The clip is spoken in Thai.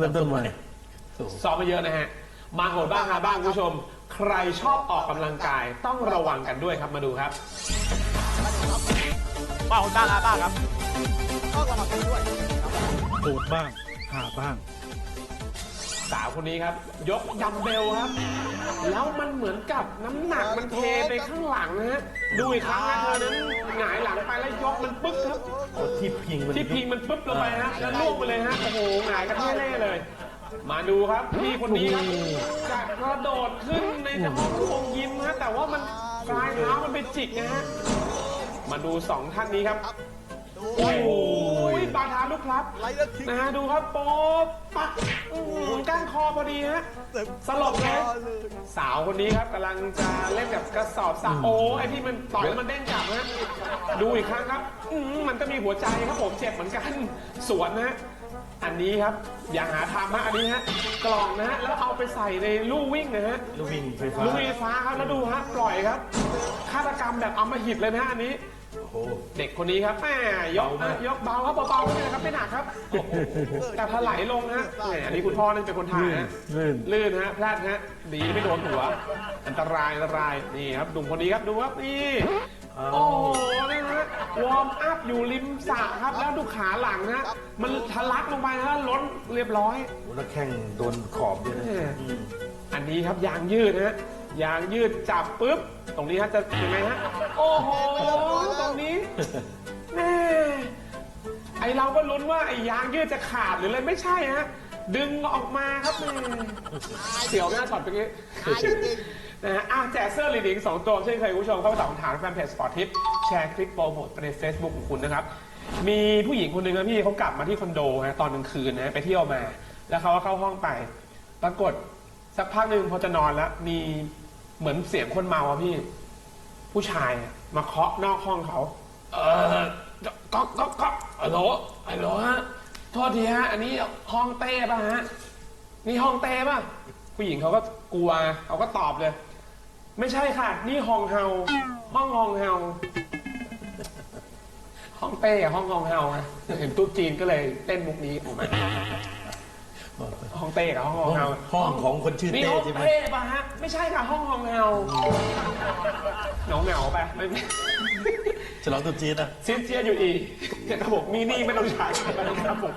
เริ่มต้นใหม่ซ้อมมาเยอะนะฮะ มาโหดบ้างฮาบ้างคุณผู้ชม ใครชอบออกกำลังกายต้องระวังกันด้วยครับมาดูครับมาคนบ้างอาบ้างครับก็ระวังกันด้วยโหดบ้างหาบ้าง สาวคนนี้ครับ ยกดัมเบลครับ แล้วมันเหมือนกับน้ำหนักมันเทไปข้างหลังนะฮะดูอีกครั้งนะเธอนั้นหงายหลังไปแล้วยกมันปึ๊กครับที่พิงมันที่พิงมันปึ๊บลงไปฮะแล้วล่วงไปเลยฮะโอ้โหหงายกันเท่เล่เลย มาดูครับพี่คนนี้ครับจะกระโดดขึ้นในห้องคงยิมฮะแต่ว่ามันปลายเท้ามันไปจิกนะฮะมาดูสองท่านนี้ครับดูโอ้โหบาทาลูก ครับไล่แล้วทิ้งนะฮะดูครับโป๊บปักอื้อหือก้านคอพอดีฮะ สลบเลย สาวคนนี้ครับกำลังจะเล่นกับกระสอบสระโอ้ไอที่มันต่อยแล้วมันเด้งกลับนะดูอีกครั้งครับอืมมันก็มีหัวใจครับผมเจ็บเหมือนกันสวนนะฮะอันนี้ครับอย่าหาทำฮะอันนี้ฮะกล่องนะฮะแล้วเอาไปใส่ในลู่วิ่งนะฮะ ลูกวิ่งไฟฟ้าลู่วิ่งไฟฟ้าครับแล้วดูฮะปล่อยครับฆาตกรรมแบบอำมหิตเลยนะฮะอันนี้ โอ้โห เด็กคนนี้ครับแหมยกเบามาก ยกเบาครับเบาๆไม่เป็นไรครับไม่หนักครับแต่ถลายลงฮะแหมอันนี้คุณพ่อนั่นเป็นคนถ่ายฮะ ลื่น ลื่นฮะพลาดฮะดีไม่โดนหัว อันตรายอันตรายนี่ครับหนุ่มคนนี้ครับดูครับนี่อ้าวโอ้โหนะฮะวอร์มอัพอยู่ริมสระครับแล้วดูขาหลังนะมันทะลักลงไปนะล้นเรียบร้อยแล้วแข้งโดนขอบด้วยนะแหม่อืมอันนี้ครับยางยืดฮะ ยางยืดจับปุ๊บ ตรงนี้ฮะจะยังไงฮะ โอ้โห ตรงนี้แม่ไอเราก็ลุ้นว่าไอยางยืดจะขาดหรืออะไรไม่ใช่ฮะ ดึงออกมาครับแม่เสียวหน้าช็อตเมื่อกี้หายจริงนะฮะอะแจกเสื้อลีดิงสองตัวเช่นเคยคุณผู้ชมเข้าไปตอบคำถามแฟนเพจสปอร์ตทิปแชร์คลิปโปรโมทใน Facebook ของคุณนะครับ มีผู้หญิงคนหนึ่งนะพี่เขากลับมาที่คอนโดนะตอนกลางคืนนะไปเที่ยวมา แล้วเขาก็เข้าห้องไป ปรากฏ สักพักหนึ่งพอจะนอนแล้ว มีเหมือนเสียงคนเมาอะพี่ ผู้ชายอะมาเคาะนอกห้องเขา เออก๊อกก๊อกก๊อกฮัลโหลฮัลโหลฮะโทษทีฮะ อันนี้ห้องเต้ป่ะฮะ นี่ห้องเต้ป่ะ ผู้หญิงเขาก็กลัวเขาก็ตอบเลย ไม่ใช่ค่ะ นี่ห้องเฮา ห้องฮองเฮา ห้องเต้ห้องฮองเฮาเห็นตุ๊ดจีนก็เลยเต้นมุกนี้ออกมา ห้องเต้กับห้องฮองเฮาห้องของคนชื่อนี่เต้ห้องใช่ไหมเต้ป่ะฮะ ไม่ใช่ค่ะห้องฮองเฮาเหงาเหงาๆไปไม่ไม่ฉลองตรุ๊จีนนะ ซินเจียอยู่อีกครับผมมีนี่ไม่ต้องใช้ครับผม